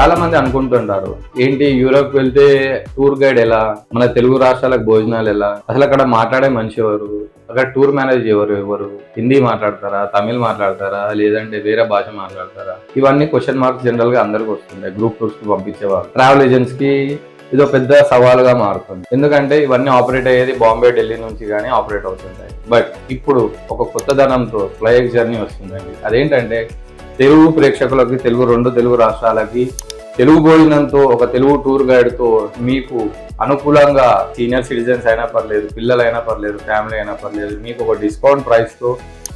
చాలా మంది అనుకుంటుంటారు. ఏంటి యూరోప్ వెళ్తే టూర్ గైడ్ ఎలా? మన తెలుగు రాష్ట్రాలకు భోజనాలు ఎలా? అసలు అక్కడ మాట్లాడే మనిషి ఎవరు? అక్కడ టూర్ మేనేజ్ ఎవరు ఎవరు? హిందీ మాట్లాడతారా? తమిళ్ మాట్లాడతారా? లేదంటే వేరే భాష మాట్లాడతారా? ఇవన్నీ క్వశ్చన్ మార్క్స్ జనరల్గా అందరికి వస్తుంటాయి. గ్రూప్ టూర్స్కి పంపించేవాళ్ళు ట్రావెల్ ఏజెంట్స్కి ఇది ఒక పెద్ద సవాలుగా మారుతుంది. ఎందుకంటే ఇవన్నీ ఆపరేట్ అయ్యేది బాంబే ఢిల్లీ నుంచి కానీ ఆపరేట్ అవుతుంటాయి. బట్ ఇప్పుడు ఒక కొత్త ధనంతో ఫ్లైట్ జర్నీ వస్తుందండి. అదేంటంటే తెలుగు ప్రేక్షకులకి తెలుగు రెండు తెలుగు రాష్ట్రాలకి తెలుగు భోజనంతో ఒక తెలుగు టూర్ గైడ్తో మీకు అనుకూలంగా సీనియర్ సిటిజన్స్ అయినా పర్లేదు పిల్లలైనా పర్లేదు ఫ్యామిలీ అయినా పర్లేదు మీకు ఒక డిస్కౌంట్ ప్రైస్తో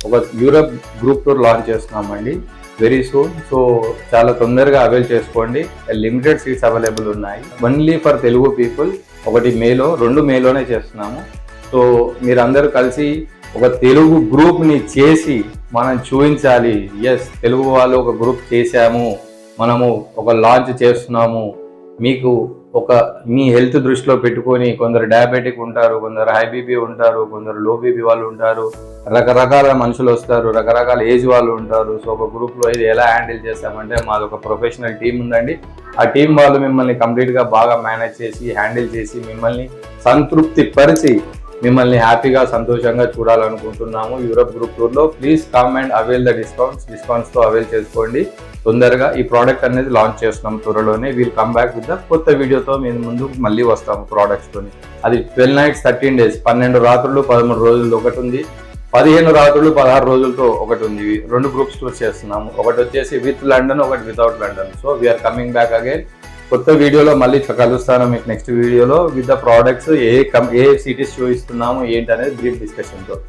ఒక యూరప్ గ్రూప్ టూర్ లాంచ్ చేస్తున్నామండి. వెరీ సూన్ సో చాలా తొందరగా అవైల్ చేసుకోండి. లిమిటెడ్ సీట్స్ అవైలబుల్ ఉన్నాయి. ఓన్లీ ఫర్ తెలుగు పీపుల్ ఒకటి మేలో రెండు మేలోనే చేస్తున్నాము. సో మీరందరూ కలిసి ఒక తెలుగు గ్రూప్ని చేసి మనం చూపించాలి. ఎస్ తెలుగు వాళ్ళు ఒక గ్రూప్ చేశాము. మనము ఒక లాంచ్ చేస్తున్నాము. మీకు ఒక మీ హెల్త్ దృష్టిలో పెట్టుకొని కొందరు డయాబెటిక్ ఉంటారు కొందరు హై బీపీ ఉంటారు కొందరు లో బీపీ వాళ్ళు ఉంటారు. రకరకాల మనుషులు వస్తారు రకరకాల ఏజ్ వాళ్ళు ఉంటారు. సో ఒక గ్రూప్లో ఇది ఎలా హ్యాండిల్ చేస్తామంటే మాది ఒక ప్రొఫెషనల్ టీం ఉందండి. ఆ టీం వాళ్ళు మిమ్మల్ని కంప్లీట్గా బాగా మేనేజ్ చేసి హ్యాండిల్ చేసి మిమ్మల్ని సంతృప్తి పరిచి మిమ్మల్ని హ్యాపీగా సంతోషంగా చూడాలనుకుంటున్నాము యూరప్ గ్రూప్ టూర్లో. Please come and avail the discounts. డిస్కౌంట్స్తో avail చేసుకోండి. తొందరగా ఈ ప్రోడక్ట్ అనేది లాంచ్ చేస్తున్నాం త్వరలోనే. We'll come back with the కొత్త వీడియోతో మేము ముందు మళ్ళీ వస్తాము ప్రోడక్ట్స్తోని అది ట్వెల్వ్ నైట్స్ థర్టీన్ డేస్ పన్నెండు రాత్రులు పదమూడు రోజులు ఒకటి ఉంది. పదిహేను రాత్రులు పదహారు రోజులతో ఒకటి ఉంది. రెండు గ్రూప్స్ టూర్ చేస్తున్నాము. ఒకటి వచ్చేసి విత్ లండన్ ఒకటి without London so we are coming back again కొత్త వీడియోలో మళ్ళీ కలుస్తాను మీకు నెక్స్ట్ వీడియోలో విత్ ద ప్రోడక్ట్స్ ఏ కం ఏ సిటీస్ చూపిస్తున్నాము ఏంటి అనేది బ్రీఫ్ డిస్కషన్తో